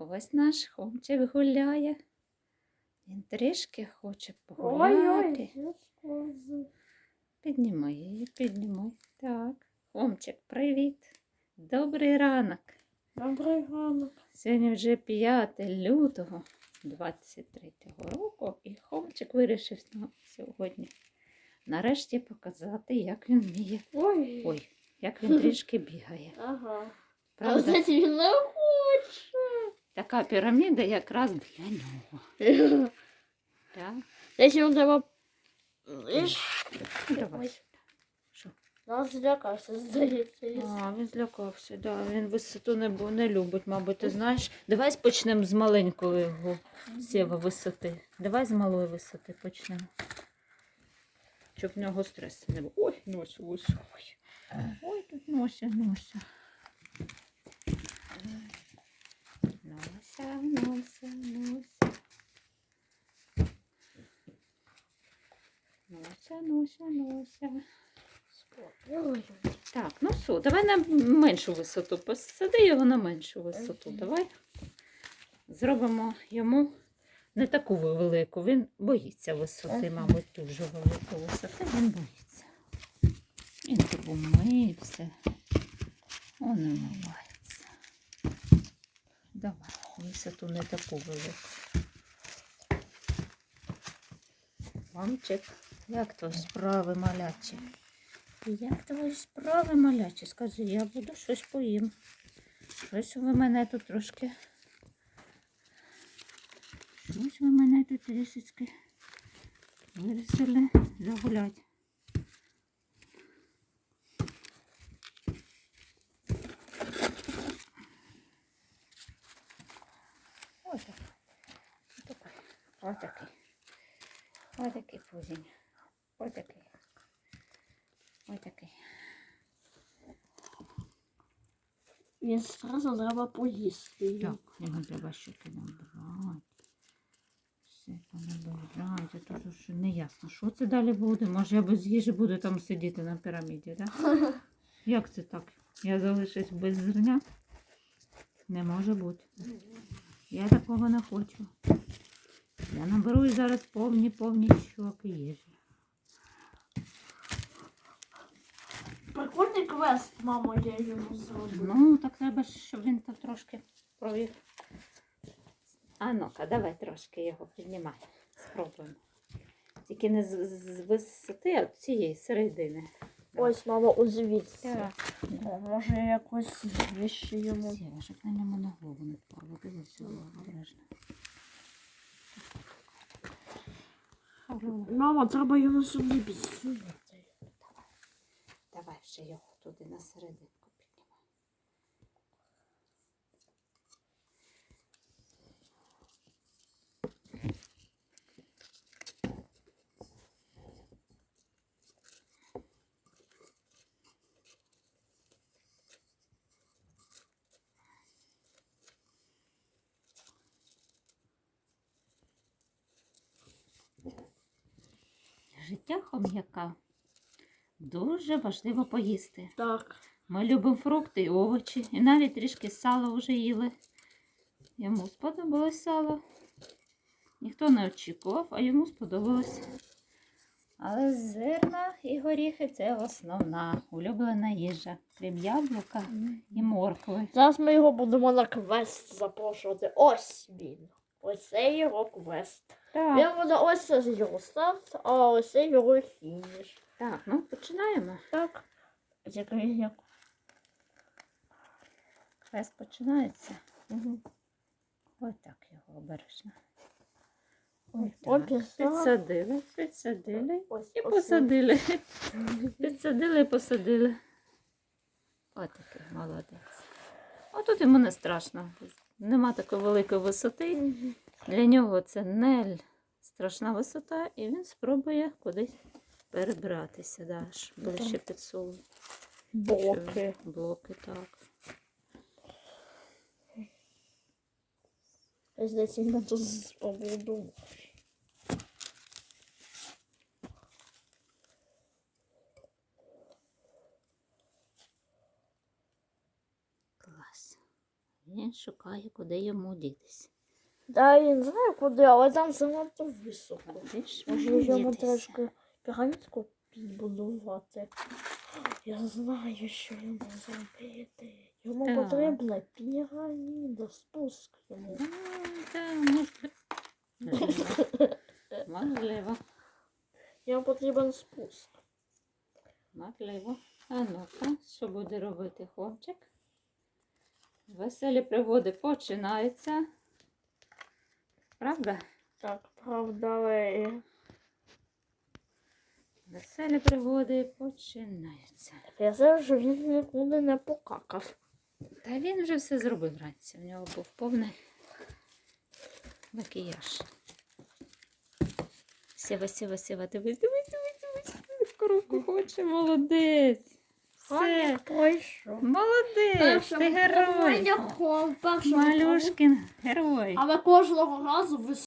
Ось наш хомчик гуляє. Він трішки хоче погуляти. Ой-ой, Піднімай її, піднімай. Так. Хомчик, привіт. Добрий ранок. Добрий ранок. Сьогодні вже 5 лютого 23 року, і хомчик вирішив на- сьогодні нарешті показати, як він вміє. Ой. Ой, як він трішки бігає. Ага. Правда? кстати, він не хоче. Така піраміда якраз для нього. Так? Десь йому треба... Давай. Нас злякався, здається. А, він злякався, да. він висоту не, любить, мабуть, ти знаєш. Давай почнемо з маленької його сєва висоти. Давай з малої висоти почнемо. Щоб в нього стресу не було. Ой, нося, ось. Ой, ой тут нося. Нося, нося, нося. Нося, нося. Так, ну все, давай на меншу висоту. Посади його на меншу висоту. Давай. Зробимо йому не таку велику. Він боїться висоти, мабуть, дуже велику висоти. Він боїться. Він тут умився. Он умивається. Давай, висоту не таку велику. Мамчик, як твої справи малячі? Як твої справи, малячі? Скажи, я буду щось поїм. Щось ви мене тут трошки. Щось ви мене тут трішечки вирішили загуляти. Ось так. Отакий. Отакий. Отакий пузінь. Отакий. Отакий. Він зразу треба поїсти. Так, йому треба щоки набрати. Все понабирати. а то що не ясно, що це далі буде. Може я без їжі буду там сидіти на піраміді, так? Як це так? Я залишусь без зерня? Не може бути. Я такого не хочу. Я наберу і зараз повні повні щоки їжі. Квест, мама, я йому зробила. Ну, так треба, щоб він там трошки провів. А ну-ка, давай трошки його піднімай. Спробуємо. Тільки не з, з висоти, а з цієї середини. Ось, мама, узвіться. О, може якось віщі йому. Сєва, щоб на ньому на голову не впало. Дивися, обережно. Мама, треба йому сюди підсунути. Давай ще його туди на серединку піднімай. Життя хом'яка дуже важливо поїсти. Так. Ми любимо фрукти і овочі, і навіть трішки сала вже їли. Йому сподобалось сало. Ніхто не очікував, а йому сподобалось. Але зерна і горіхи це основна улюблена їжа, крім яблука і моркви. Зараз ми його будемо на квест запрошувати. Ось він. Ось це його квест. Так, Він буде ось це його старт, а ось це його фініш. Так, ну починаємо. Так. Як. Квест починається. Угу. Ось так його обережно. Ой, Підсадили, підсадили. Ось, І ось посадили. Підсадили і посадили. Ось такий молодець. А тут йому не страшно. Нема такої великої висоти. Для нього це не страшна висота, і він спробує кудись перебратися. Да, ближче під сулу. Боки. Блоки, так. Здається, він тут побуду. Клас. Він шукає, куди йому дітись. Да, я не знаю куди, але там занадто високо. Йому йому трошки пірамідку підбудувати. Я знаю, що йому зробити. Йому Так. потрібна піраміда, спуск йому. Ну, можливо. Йому потрібен спуск. Можливо. А ну-ка, що буде робити хлопчик? Веселі пригоди починаються. Правда? Так, правда, але Веселі пригоди починаються. я знаю, що він нікуди не покакав. Та він вже все зробив вранці. У нього був повний макіяж. Сєва, сєва, сєва, дивись, дивись, дивись, дивись. Коробку хоче, молодець. Все, молодець, ти герой. Малюшки. Малюшкін герой. Але кожного разу ви